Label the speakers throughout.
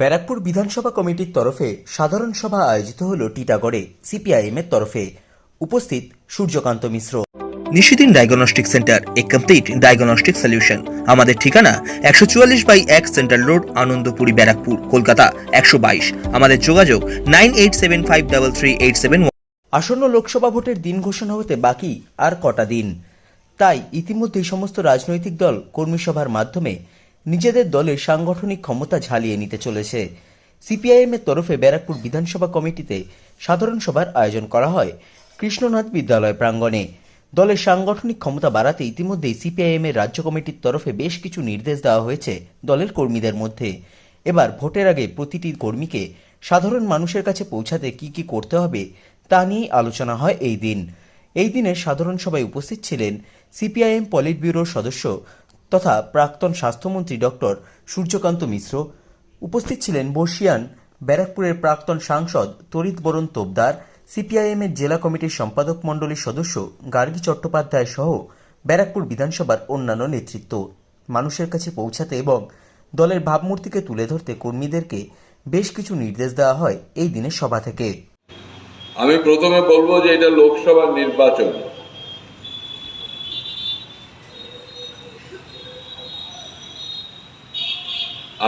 Speaker 1: ব্যারাকপুর বিধানসভা কমিটির তরফে সাধারণ সভা আয়োজিত হল টিটাগড়ে সিপিআইএম এর তরফে। উপস্থিত Suryakanta Mishra. Nishidin diagnostic centre a complete diagnostic solution. আমাদের ঠিকানা একশো চুয়াল্লিশ বাই এক সেন্ট্রাল রোড আনন্দপুরি ব্যারাকপুর কলকাতা একশো বাইশ। আমাদের যোগাযোগ nine eight seven five double three eight seven আসন্ন লোকসভা ভোটের দিন ঘোষণা হতে বাকি আর কটা দিন। তাই ইতিমধ্যেই সমস্ত রাজনৈতিক দল কর্মী সভার মাধ্যমে নিজেদের দলের সাংগঠনিক ক্ষমতা ঝালিয়ে নিতে চলেছে। সিপিআইএম এর তরফে ব্যারাকপুর বিধানসভা কমিটিতে সাধারণ সভার আয়োজন করা হয় কৃষ্ণনাথ বিদ্যালয় প্রাঙ্গণে। দলের সাংগঠনিক ক্ষমতা বাড়াতে ইতিমধ্যেই সিপিআইএম এর রাজ্য কমিটির তরফে বেশ কিছু নির্দেশ দেওয়া হয়েছে দলের কর্মীদের মধ্যে। এবার ভোটের আগে প্রতিটি কর্মীকে সাধারণ মানুষের কাছে পৌঁছাতে কি কি করতে হবে তা নিয়েই আলোচনা হয় এই দিন। এই দিনের সাধারণ সভায় উপস্থিত ছিলেন সিপিআইএম পলিট ব্যুরোর সদস্য তথা প্রাক্তন স্বাস্থ্যমন্ত্রী ডক্টর সূর্যকান্ত মিশ্র। উপস্থিত ছিলেন বর্ষিয়ান ব্যারাকপুরের প্রাক্তন সাংসদ তরিত বরণ তোপদার, সিপিআইএম এর জেলা কমিটির সম্পাদক মণ্ডলীর সদস্য গার্গী চট্টোপাধ্যায় সহ ব্যারাকপুর বিধানসভার অন্যান্য নেতৃত্ব। মানুষের কাছে পৌঁছাতে এবং দলের ভাবমূর্তিকে তুলে ধরতে কর্মীদেরকে বেশ কিছু নির্দেশ দেওয়া হয় এই দিনের সভা থেকে।
Speaker 2: আমি প্রথমে বলব যে এটা লোকসভা নির্বাচন।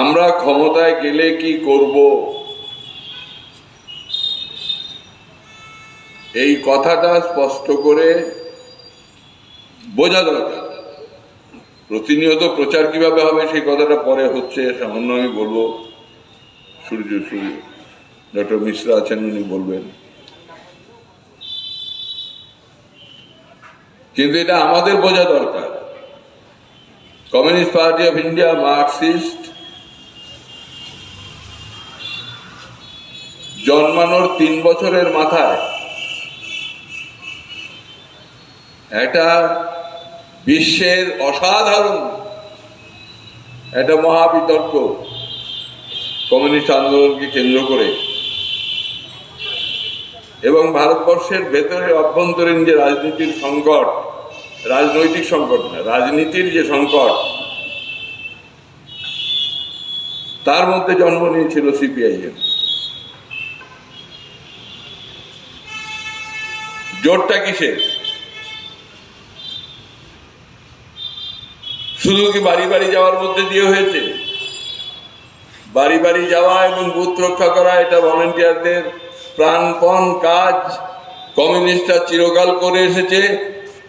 Speaker 2: আমরা ক্ষমতায় গেলে কি করব? এই কথাটা স্পষ্ট করে বোঝা দরকার। প্রতিনিয়ত প্রচার কীভাবে হবে সেই কথাটা পরে হচ্ছে, সামান্য আমি বলব। সূর্য সূর্য, ডক্টর মিশ্রা আছেন উনি বলবেন। কিন্তু এটা আমাদের বোঝা দরকার। Communist party of India marxist জন্মানোর তিন বছরের মাথায় একটা বিশ্বের অসাধারণ, একটা মহাবিতর্ক কমিউনিস্ট আন্দোলনকে কেন্দ্র করে এবং ভারতবর্ষের ভেতরে অভ্যন্তরীণ যে রাজনীতির সংকট রাজনৈতিক সংকট না রাজনীতির যে সংকট, তার মধ্যে জন্ম নিয়েছিল সিপিআইএম জোরটা কিসের শুধু কি বাড়ি বাড়ি যাওয়ার মধ্যে দিয়ে হয়েছে? বাড়ি বাড়ি যাওয়া এবং বুথ রক্ষা করা, এটা ভলেন্টিয়ারদের প্রাণপণ কাজ। কমিউনিস্টরা চিরকাল করে এসেছে।